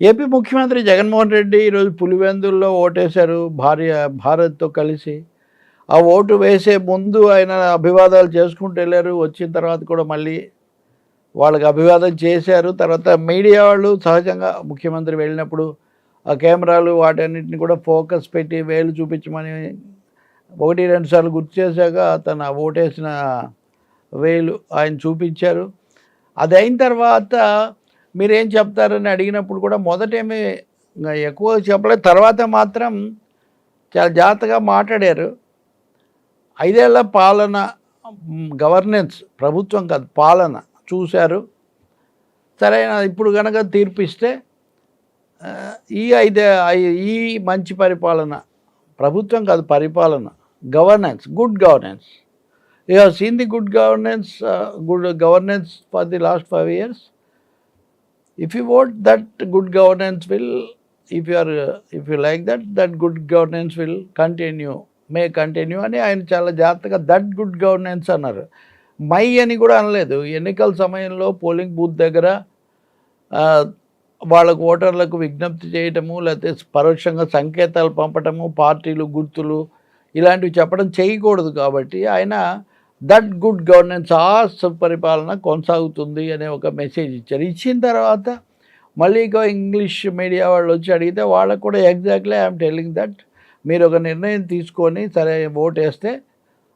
AP ముఖ్యమంత్రి జగన్మోహన్ రెడ్డి ఈరోజు పులివెందుల్లో ఓటేశారు. భార్య భారత్తో కలిసి ఆ ఓటు వేసే ముందు ఆయన అభివాదాలు చేసుకుంటూ వెళ్ళారు. వచ్చిన తర్వాత కూడా మళ్ళీ వాళ్ళకి అభివాదం చేశారు. తర్వాత మీడియా వాళ్ళు సహజంగా ముఖ్యమంత్రి వెళ్ళినప్పుడు ఆ కెమెరాలు వాటన్నిటిని కూడా ఫోకస్ పెట్టి వేలు చూపించమని ఒకటి రెండు సార్లు గుర్తు చేశాక తన ఓటేసిన వేలు ఆయన చూపించారు. అది అయిన తర్వాత మీరేం చెప్తారని అడిగినప్పుడు కూడా మొదట ఏమి ఎక్కువ చెప్పలేదు. తర్వాత మాత్రం చాలా జాగ్రత్తగా మాట్లాడారు. ఐదేళ్ళ పాలన గవర్నెన్స్ ప్రభుత్వం కాదు పాలన చూశారు. సరైన ఇప్పుడు కనుక తీర్పిస్తే ఈ ఐదే ఈ మంచి పరిపాలన ప్రభుత్వం కాదు పరిపాలన governance good governance you హీన్ the good governance good governance for the last five years if you vote that good governance will if you are if if you like that that good governance will continue may continue అని ఆయన చాలా జాగ్రత్తగా that good governance అన్నారు. My అని కూడా అనలేదు. ఎన్నికల సమయంలో పోలింగ్ బూత్ దగ్గర వాళ్ళకు ఓటర్లకు విజ్ఞప్తి చేయటము లేకపోతే పరోక్షంగా సంకేతాలు పంపటము పార్టీలు గుర్తులు ఇలాంటివి చెప్పడం చేయకూడదు కాబట్టి ఆయన దట్ గుడ్ గవర్నెన్స్ ఆ సుపరిపాలన కొనసాగుతుంది అనే ఒక మెసేజ్ ఇచ్చారు. ఇచ్చిన తర్వాత మళ్ళీ ఇంకో ఇంగ్లీష్ మీడియా వాళ్ళు వచ్చి అడిగితే వాళ్ళకు కూడా ఎగ్జాక్ట్లీ ఐఎమ్ టెల్లింగ్ దట్ మీరు ఒక నిర్ణయం తీసుకొని సరే ఓట్ వేస్తే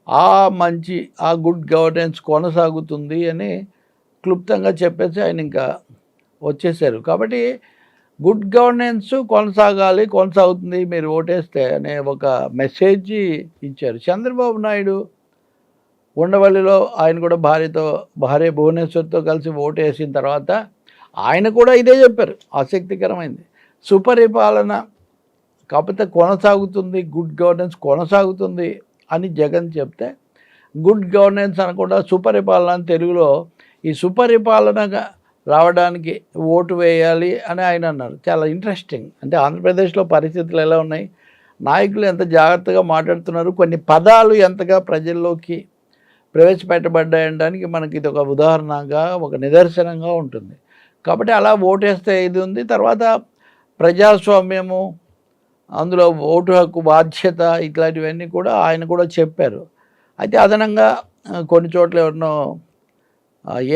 ఆ మంచి ఆ గుడ్ గవర్నెన్స్ కొనసాగుతుంది అని క్లుప్తంగా చెప్పేసి ఆయన ఇంకా వచ్చేసారు. కాబట్టి గుడ్ గవర్నెన్స్ కొనసాగాలి కొనసాగుతుంది మీరు ఓటేస్తే అనే ఒక మెసేజ్ ఇచ్చారు. చంద్రబాబు నాయుడు ఉండవల్లిలో ఆయన కూడా భార్యతో భార్య భువనేశ్వర్తో కలిసి ఓటు వేసిన తర్వాత ఆయన కూడా ఇదే చెప్పారు. ఆసక్తికరమైంది. సుపరిపాలన కాకపోతే కొనసాగుతుంది గుడ్ గవర్నెన్స్ కొనసాగుతుంది అని జగన్ చెప్తే గుడ్ గవర్నెన్స్ అనకుండా సుపరిపాలన తెలుగులో ఈ సుపరిపాలనగా రావడానికి ఓటు వేయాలి అని ఆయన అన్నారు. చాలా ఇంట్రెస్టింగ్ అంటే ఆంధ్రప్రదేశ్లో పరిస్థితులు ఎలా ఉన్నాయి? నాయకులు ఎంత జాగ్రత్తగా మాట్లాడుతున్నారు? కొన్ని పదాలు ఎంతగా ప్రజల్లోకి ప్రవేశపెట్టబడ్డాయనడానికి మనకి ఇది ఒక ఉదాహరణగా ఒక నిదర్శనంగా ఉంటుంది. కాబట్టి అలా ఓటేస్తే ఇది ఉంది. తర్వాత ప్రజాస్వామ్యము అందులో ఓటు హక్కు బాధ్యత ఇట్లాంటివన్నీ కూడా ఆయన కూడా చెప్పారు. అయితే అదనంగా కొన్ని చోట్ల ఎవరినో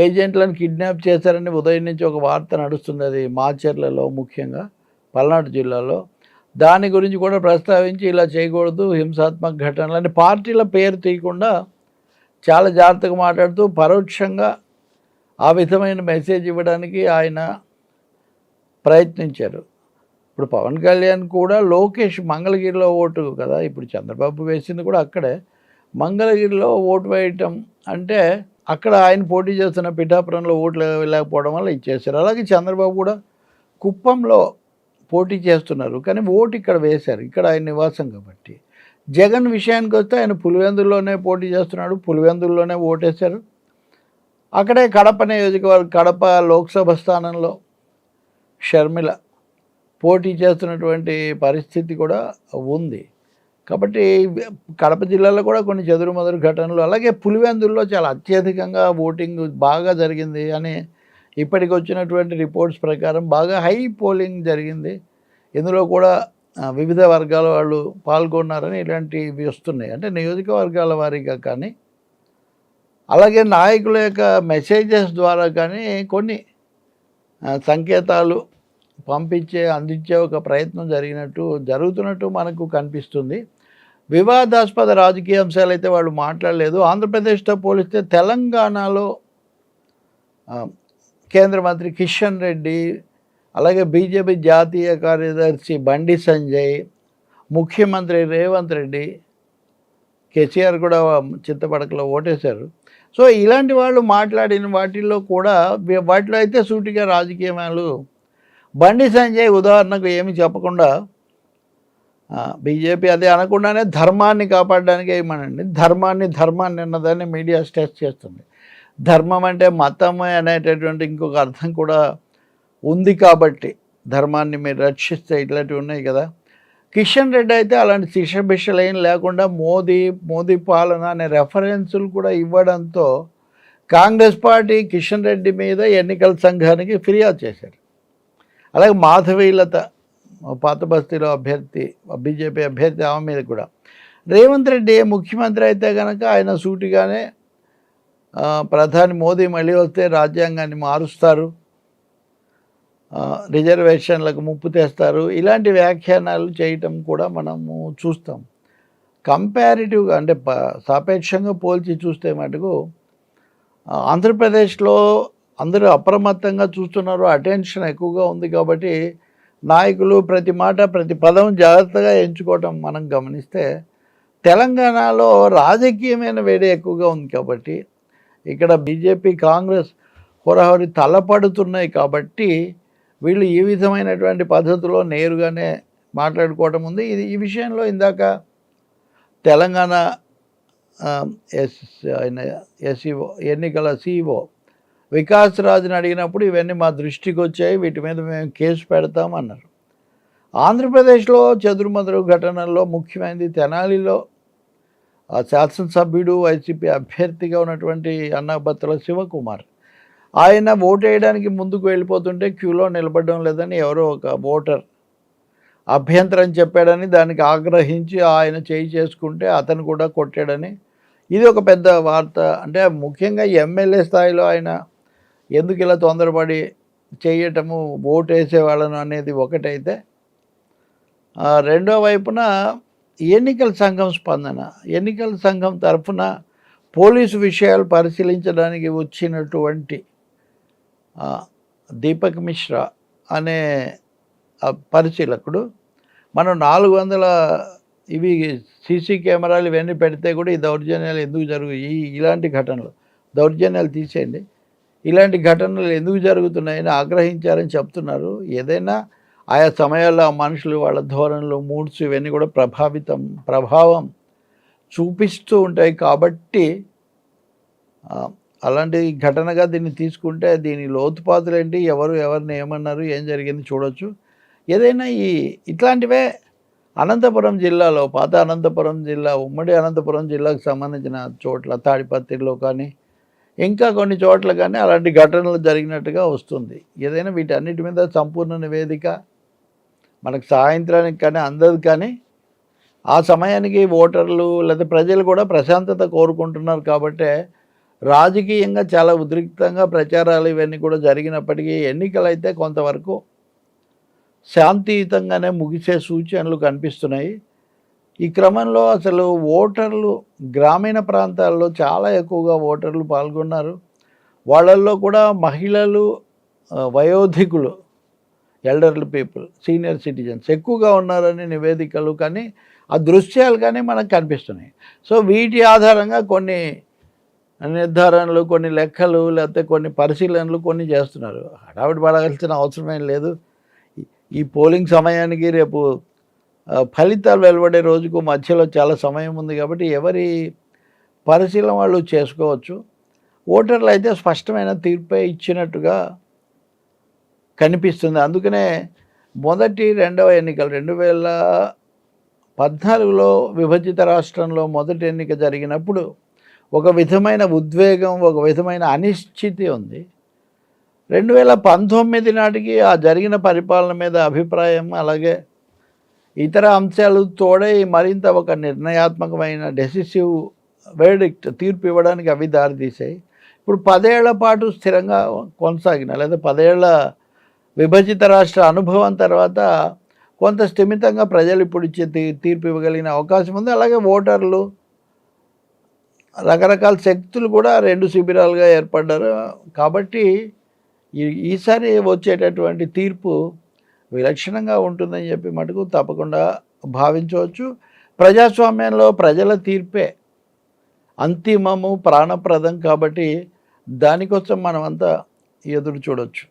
ఏజెంట్లను కిడ్నాప్ చేశారని ఉదయం నుంచి ఒక వార్త నడుస్తుంది. అది మాచర్లలో ముఖ్యంగా పల్నాడు జిల్లాలో. దాని గురించి కూడా ప్రస్తావించి ఇలా చేయకూడదు హింసాత్మక ఘటనలు అని పార్టీల పేరు తీయకుండా చాలా జాగ్రత్తగా మాట్లాడుతూ పరోక్షంగా ఆ విధమైన మెసేజ్ ఇవ్వడానికి ఆయన ప్రయత్నించారు. ఇప్పుడు పవన్ కళ్యాణ్ కూడా లోకేష్ మంగళగిరిలో ఓటు కదా ఇప్పుడు చంద్రబాబు వేసింది కూడా అక్కడే. మంగళగిరిలో ఓటు వేయటం అంటే అక్కడ ఆయన పోటీ చేస్తున్న పిఠాపురంలో ఓట్లు లేకపోవడం వల్ల ఇచ్చేశారు. అలాగే చంద్రబాబు కూడా కుప్పంలో పోటీ చేస్తున్నారు. కానీ ఓటు ఇక్కడ వేశారు ఇక్కడ ఆయన నివాసం కాబట్టి. జగన్ విషయానికి వస్తే ఆయన పులివెందుల్లోనే పోటీ చేస్తున్నాడు పులివెందుల్లోనే ఓటేశారు. అక్కడే కడప నియోజకవర్గ కడప లోక్సభ స్థానంలో షర్మిల పోటీ చేస్తున్నటువంటి పరిస్థితి కూడా ఉంది. కాబట్టి కడప జిల్లాలో కూడా కొన్ని చెదురుమదురు ఘటనలు అలాగే పులివెందుల్లో చాలా అత్యధికంగా ఓటింగ్ బాగా జరిగింది అని ఇప్పటికి వచ్చినటువంటి రిపోర్ట్స్ ప్రకారం బాగా హై పోలింగ్ జరిగింది. ఇందులో కూడా వివిధ వర్గాల వాళ్ళు పాల్గొన్నారని ఇలాంటివి వస్తున్నాయి. అంటే నియోజకవర్గాల వారీగా కానీ అలాగే నాయకుల యొక్క మెసేజెస్ ద్వారా కానీ కొన్ని సంకేతాలు పంపించే అందించే ఒక ప్రయత్నం జరిగినట్టు జరుగుతున్నట్టు మనకు కనిపిస్తుంది. వివాదాస్పద రాజకీయ అంశాలు అయితే వాళ్ళు మాట్లాడలేదు. ఆంధ్రప్రదేశ్తో పోలిస్తే తెలంగాణలో కేంద్ర మంత్రి కిషన్ రెడ్డి అలాగే బీజేపీ జాతీయ కార్యదర్శి బండి సంజయ్ ముఖ్యమంత్రి రేవంత్ రెడ్డి కేసీఆర్ కూడా చింతపడకలో ఓటేశారు. సో ఇలాంటి వాళ్ళు మాట్లాడిన వాటిల్లో కూడా వాటిలో అయితే సూటిగా రాజకీయాలు బండి సంజయ్ ఉదాహరణకు ఏమి చెప్పకుండా బీజేపీ అదే అనకుండానే ధర్మాన్ని కాపాడడానికి ఏమనండి? ధర్మాన్ని ధర్మాన్ని అన్నదాన్ని మీడియా స్ట్రెస్ చేస్తుంది. ధర్మం అంటే మతమే అనేటటువంటి ఇంకొక అర్థం కూడా ఉంది కాబట్టి ధర్మాన్ని మీరు రక్షిస్తే ఇట్లాంటివి ఉన్నాయి కదా. కిషన్ రెడ్డి అయితే అలాంటి శిషభిషలు ఏం లేకుండా మోదీ మోదీ పాలన అనే రెఫరెన్సులు కూడా ఇవ్వడంతో కాంగ్రెస్ పార్టీ కిషన్ రెడ్డి మీద ఎన్నికల సంఘానికి ఫిర్యాదు చేశారు. అలాగే మాధవీలత పాత బస్తీలో అభ్యర్థి బీజేపీ అభ్యర్థి ఆమె మీద కూడా. రేవంత్ రెడ్డి ముఖ్యమంత్రి అయితే కనుక ఆయన సూటిగానే ప్రధాని మోదీ మళ్ళీ వస్తే రాజ్యాంగాన్ని మారుస్తారు. రిజర్వేషన్లకు ముప్పు తెస్తారు. ఇలాంటి వ్యాఖ్యానాలు చేయటం కూడా మనము చూస్తాం. కంపారిటివ్గా అంటే సాపేక్షంగా పోల్చి చూస్తే మటుకు ఆంధ్రప్రదేశ్లో అందరూ అప్రమత్తంగా చూస్తున్నారు. అటెన్షన్ ఎక్కువగా ఉంది కాబట్టి నాయకులు ప్రతి మాట ప్రతి పదం జాగ్రత్తగా ఎంచుకోవటం మనం గమనిస్తే తెలంగాణలో రాజకీయమైన వేడి ఎక్కువగా ఉంది కాబట్టి ఇక్కడ బీజేపీ కాంగ్రెస్ హోరాహోరి తలపడుతున్నాయి కాబట్టి వీళ్ళు ఈ విధమైనటువంటి పద్ధతిలో నేరుగానే మాట్లాడుకోవటం ఉంది? ఇది ఈ విషయంలో ఇందాక తెలంగాణ ఎస్ ఆయన ఎస్ఈఓ ఎన్నికల సిఇఓ వికాస్ రాజుని అడిగినప్పుడు ఇవన్నీ మా దృష్టికి వచ్చాయి వీటి మీద మేము కేసు పెడతామన్నారు ఆంధ్రప్రదేశ్లో చదురుమదురు ఘటనల్లో ముఖ్యమైనది తెనాలిలో శాసనసభ్యుడు వైసీపీ అభ్యర్థిగా ఉన్నటువంటి అన్నబత్తల శివకుమార్. ఆయన ఓటు వేయడానికి ముందుకు వెళ్ళిపోతుంటే క్యూలో నిలబడడం లేదని ఎవరో ఒక ఓటర్ అభ్యంతరం చెప్పాడని దానికి ఆగ్రహించి ఆయన చేయి చేసుకుంటే అతను కూడా కొట్టాడని. ఇది ఒక పెద్ద వార్త. అంటే ముఖ్యంగా ఎమ్మెల్యే స్థాయిలో ఆయన ఎందుకు ఇలా తొందరపడి చేయటము ఓటు వేసేవాళ్ళను అనేది ఒకటైతే రెండో వైపున ఎన్నికల సంఘం స్పందన. ఎన్నికల సంఘం తరఫున పోలీసు విషయాలు పరిశీలించడానికి వచ్చినటువంటి దీపక్ మిశ్రా అనే పరిశీలకుడు. మనం నాలుగు వందల ఇవి సీసీ కెమెరాలు ఇవన్నీ పెడితే కూడా ఈ దౌర్జన్యాలు ఎందుకు జరుగు ఈ ఇలాంటి ఘటనలు. దౌర్జన్యాలు తీసేయండి. ఇలాంటి ఘటనలు ఎందుకు జరుగుతున్నాయని ఆగ్రహించారని చెప్తున్నారు. ఏదైనా ఆయా సమయాల్లో మనుషులు వాళ్ళ ధోరణులు మూడ్స్ ఇవన్నీ కూడా ప్రభావితం ప్రభావం చూపిస్తూ ఉంటాయి కాబట్టి అలాంటి ఘటనగా దీన్ని తీసుకుంటే దీని లోతుపాతులు ఏంటి ఎవరు ఎవరిని ఏమన్నారు? ఏం జరిగింది చూడొచ్చు. ఏదైనా ఈ ఇట్లాంటివే అనంతపురం జిల్లాలో పాత అనంతపురం జిల్లా ఉమ్మడి అనంతపురం జిల్లాకు సంబంధించిన చోట్ల తాడిపత్రిలో కానీ ఇంకా కొన్ని చోట్ల కానీ అలాంటి ఘటనలు జరిగినట్టుగా వస్తుంది. ఏదైనా వీటన్నిటి మీద సంపూర్ణ నివేదిక మనకు సాయంత్రానికి కానీ అందదు కానీ ఆ సమయానికి ఓటర్లు లేదా ప్రజలు కూడా ప్రశాంతత కోరుకుంటున్నారు కాబట్టే రాజకీయంగా చాలా ఉద్రిక్తంగా ప్రచారాలు ఇవన్నీ కూడా జరిగినప్పటికీ ఎన్నికలు అయితే కొంతవరకు శాంతియుతంగానే ముగిసే సూచనలు కనిపిస్తున్నాయి. ఈ క్రమంలో అసలు ఓటర్లు గ్రామీణ ప్రాంతాల్లో చాలా ఎక్కువగా ఓటర్లు పాల్గొన్నారు. వాళ్ళల్లో కూడా మహిళలు వయోధికులు ఎల్డర్లీ పీపుల్ సీనియర్ సిటిజన్స్ ఎక్కువగా ఉన్నారని నివేదికలు కానీ ఆ దృశ్యాలు కానీ మనకు కనిపిస్తున్నాయి. సో వీటి ఆధారంగా కొన్ని నిర్ధారణలు కొన్ని లెక్కలు లేకపోతే కొన్ని పరిశీలనలు కొన్ని చేస్తున్నారు. హడావిడి పడాల్సిన అవసరమేం లేదు. ఈ- పోలింగ్ సమయానికి రేపు ఫలితాలు వెలువడే రోజుకు మధ్యలో చాలా సమయం ఉంది కాబట్టి ఎవరి పరిశీలన వాళ్ళు చేసుకోవచ్చు. ఓటర్లు అయితే స్పష్టమైన తీర్పే ఇచ్చినట్టుగా కనిపిస్తుంది. అందుకనే మొదటి రెండవ ఎన్నికలు రెండు వేల పద్నాలుగులో విభజిత రాష్ట్రంలో మొదటి ఎన్నిక జరిగినప్పుడు ఒక విధమైన ఉద్వేగం ఒక విధమైన అనిశ్చితి ఉంది. రెండు వేల పంతొమ్మిది నాటికి ఆ జరిగిన పరిపాలన మీద అభిప్రాయం అలాగే ఇతర అంశాలు తోడై మరింత ఒక నిర్ణయాత్మకమైన డెసిసివ్ వేడిక్ట్ తీర్పు ఇవ్వడానికి అవి దారితీసాయి ఇప్పుడు పదేళ్ళ పాటు స్థిరంగా కొనసాగిన లేదా పదేళ్ళ విభజిత రాష్ట్ర అనుభవం తర్వాత కొంత స్థిమితంగా ప్రజలు ఇప్పుడు ఇచ్చే తీ తీర్పు ఇవ్వగలిగిన అవకాశం ఉంది. అలాగే ఓటర్లు రకరకాల శక్తులు కూడా రెండు శిబిరాలుగా ఏర్పడ్డారు. కాబట్టి ఈ ఈసారి వచ్చేటటువంటి తీర్పు విలక్షణంగా ఉంటుందని చెప్పి మటుకు తప్పకుండా భావించవచ్చు. ప్రజాస్వామ్యంలో ప్రజల తీర్పే అంతిమము ప్రాణప్రదం కాబట్టి దానికోసం మనమంతా ఎదురు చూడొచ్చు.